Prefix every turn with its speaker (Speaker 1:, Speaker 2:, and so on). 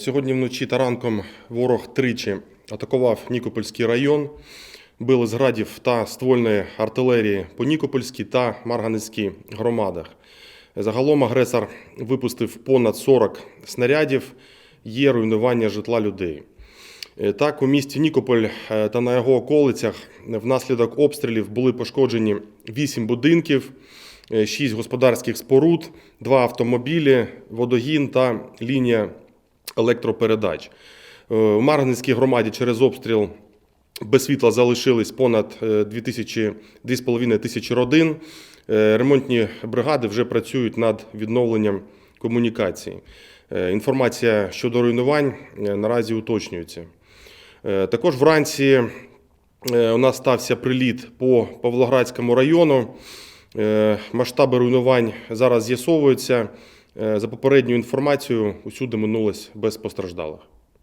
Speaker 1: Сьогодні вночі та ранком ворог тричі атакував Нікопольський район, били з градів та ствольної артилерії по Нікопольській та Марганецькій громадах. Загалом агресор випустив понад 40 снарядів, є руйнування житла людей. Е, Так, у місті Нікополь е, та на його околицях внаслідок обстрілів були пошкоджені 8 будинків, 6 господарських споруд, 2 автомобілі, водогін та лінія електропередач. Е, У Марганецькій громаді через обстріл без світла залишились понад е, 2000 2,5 тисячі родин. Е, Ремонтні бригади вже працюють над відновленням комунікації. Е, Інформація щодо руйнувань е, наразі уточнюється. Е, Також вранці е, у нас стався приліт по Павлоградському району. Е, Масштаби руйнувань зараз з'ясовуються. Е, За попередньою інформацією, усюди минулось без постраждалих.